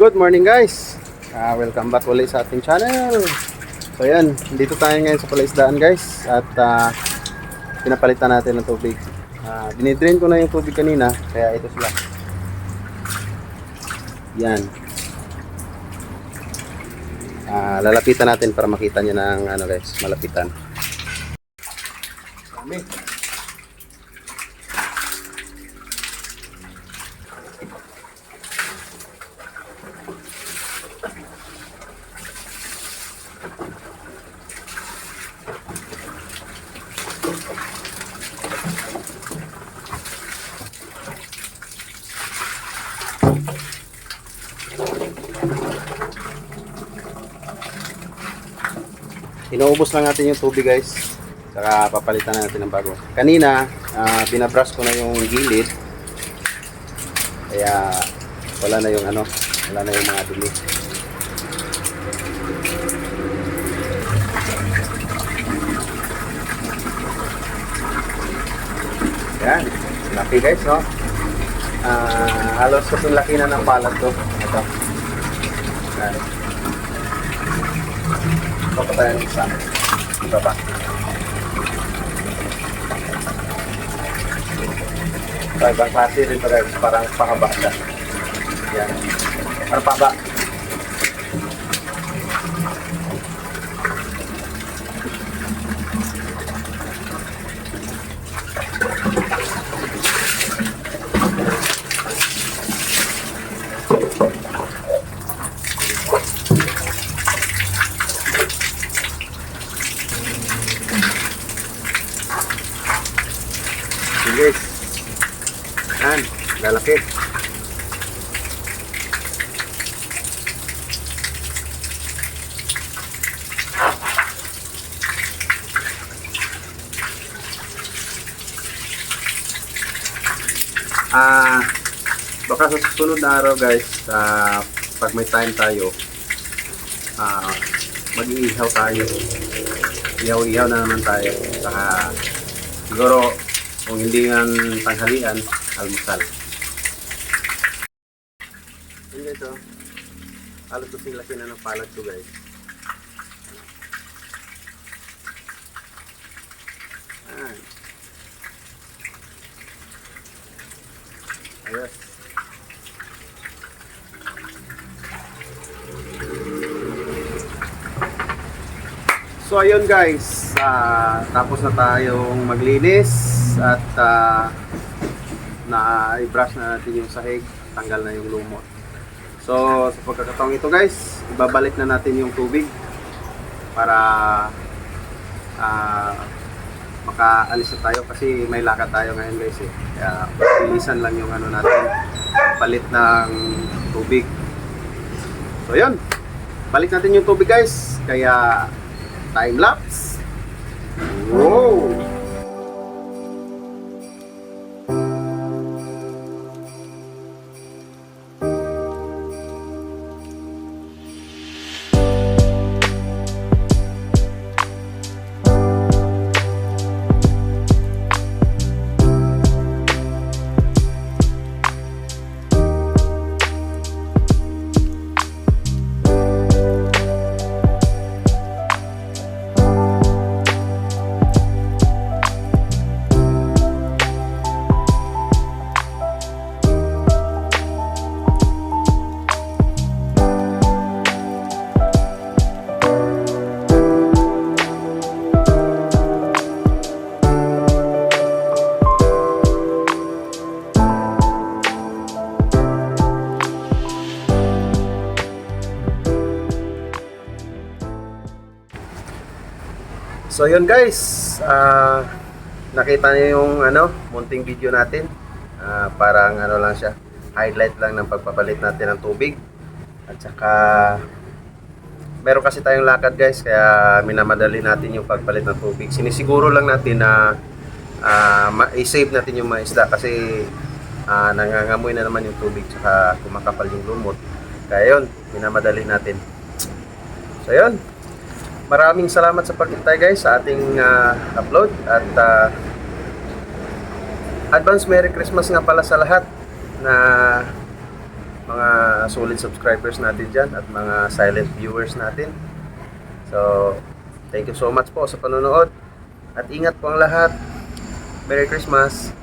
Good morning guys! Ah, welcome back ulit sa ating channel. So yan, dito tayo ngayon sa palaisdaan guys at ah, pinapalitan natin ng tubig. Ah, dinidrain ko na yung tubig kanina kaya ito sila. Yan. Ah, lalapitan natin para makita nyo ng ano guys, malapitan. Dami. Inuubos lang natin yung tubig guys. Saka papalitan na natin ng bago. Kanina, ah, binabrush ko na yung gilid. Kaya wala na yung ano, wala na yung mga dumi. Yan, laki guys, no? Ah, halos kasing laki na ng palat to. Ito. Yan. Pa tayo ng isa. Ito pa. Ito, ibang klase rin to guys. Parang pakaba siya. Yan. Parang paba. Guys. Yan. Lalaki. Ah, baka sa susunod na araw guys, ah, pag may time tayo, ah, mag-iihaw tayo. Ihaw-ihaw na naman tayo. Saka, siguro, kung hindi yan tanghalian, almusal. Yun guys, oh. Halos kasing laki na ng palad ko guys. Ayan. Ayos. So ayun guys, ah, tapos na tayong maglinis at ah, na-brush na natin yung sahig, tanggal na yung lumot. So sa pagkakataong ito guys, ibabalik na natin yung tubig para ah, makaalis na tayo kasi may lakad tayo ngayon guys eh. Kaya bilisan lang yung ano natin, palit ng tubig. So yun, balik natin yung tubig guys. Kaya time lapse. Wow! So yun guys, ah, nakita niyo yung ano, munting video natin. Ah, parang ano lang siya, highlight lang ng pagpapalit natin ng tubig. At saka meron kasi tayong lakad guys, kaya minamadali natin yung pagpalit ng tubig. Sinisiguro lang natin na ah, ma- i-save natin yung mga isda kasi ah, nangangamoy na naman yung tubig saka kumakapal yung lumot. Kaya yun, minamadali natin. So yun, maraming salamat sa pagkintay guys sa ating ah, upload at ah, advance Merry Christmas nga pala sa lahat na mga solid subscribers natin dyan at mga silent viewers natin. So, thank you so much po sa panonood. At ingat po ang lahat. Merry Christmas!